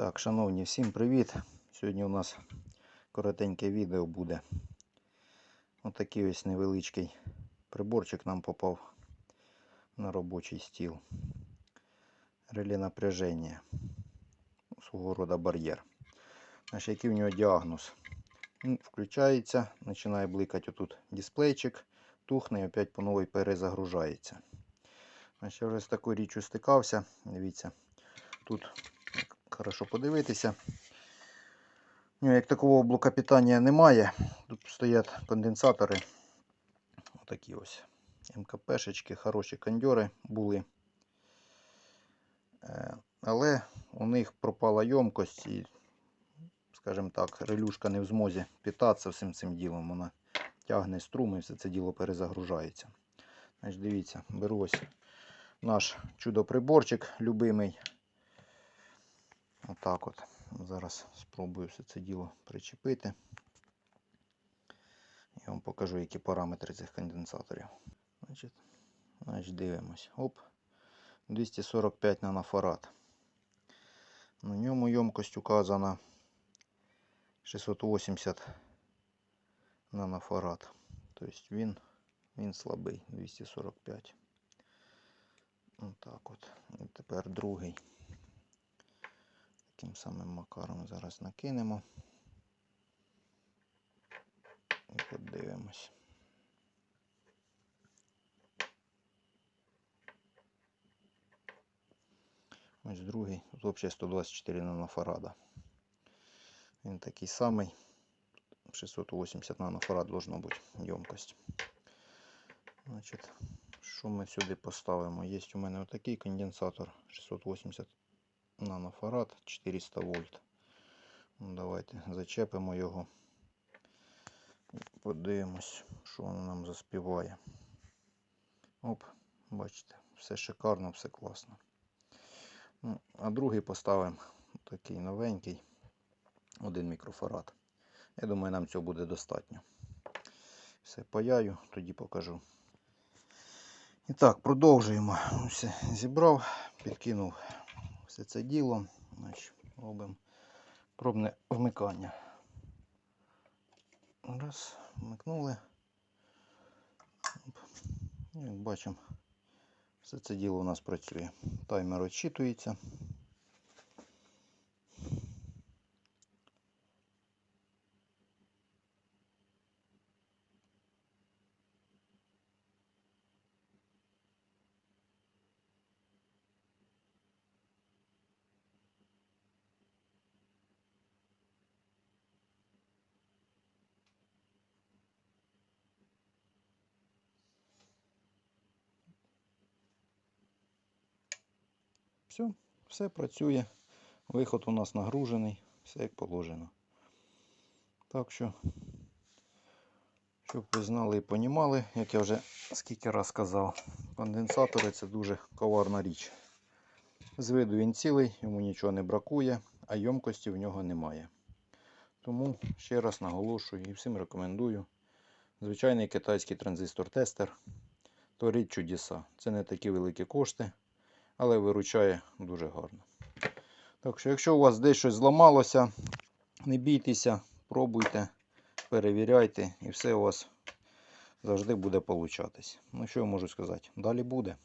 Так, шановні, всім привіт! Сьогодні у нас коротеньке відео буде. Отакий ось невеличкий приборчик нам попав на робочий стіл. Реле напряження. Свого рода бар'єр. Значить, який в нього діагноз? Він включається, починає бликати отут дисплейчик, тухне і опять по новій перезагружається. Значить, я вже з такою річчю стикався. Дивіться, тут хорошо подивитися. У нього як такого блока питання немає. Тут стоять конденсатори. Отакі ось МКПшечки, хороші кондьори були. Е, Але у них пропала ємкость і, скажімо так, релюшка не в змозі питатися всім цим ділом. Вона тягне струм і все це діло перезагружається. Значить, дивіться, беру ось наш чудо-приборчик любимий. Отак от. Зараз спробую все це діло причепити. Я вам покажу, які параметри цих конденсаторів. Значить, значить дивимось. Оп. 245 нанофарад. На ньому ємкость указана 680 нанофарад. Тобто він, він слабий 245. Отак от. І тепер другий. Таким самим макаром зараз накинемо. І подивимось. Ось другий. Тут взагалі 124 нанофарада. Він такий самий. 680 нанофарад должно бути ємкость. Значить, що ми сюди поставимо? Є у мене отакий конденсатор 680 нанофарад 400 вольт. Ну, давайте зачепимо його. Подивимось, що воно нам заспіває. Оп, бачите, все шикарно, все класно. Ну, а другий поставимо такий новенький, один мікрофарад. Я думаю, нам цього буде достатньо. Все паяю, тоді покажу. І так, продовжуємо. Все зібрав, підкинув все це діло. Значить, робимо пробне вмикання. Раз, вмикнули. Як бачимо, все це діло у нас працює. Таймер очитується. Все, все працює. Виход у нас нагружений, все як положено. Так що, щоб ви знали і понімали, як я вже скільки раз казав, конденсатори це дуже коварна річ. З виду він цілий, йому нічого не бракує, а ємкості в нього немає. Тому ще раз наголошую і всім рекомендую. Звичайний китайський транзистор-тестер. Творить чудеса. Це не такі великі кошти але виручає дуже гарно. Так що, якщо у вас десь щось зламалося, не бійтеся, пробуйте, перевіряйте, і все у вас завжди буде получатись. Ну, що я можу сказати? Далі буде.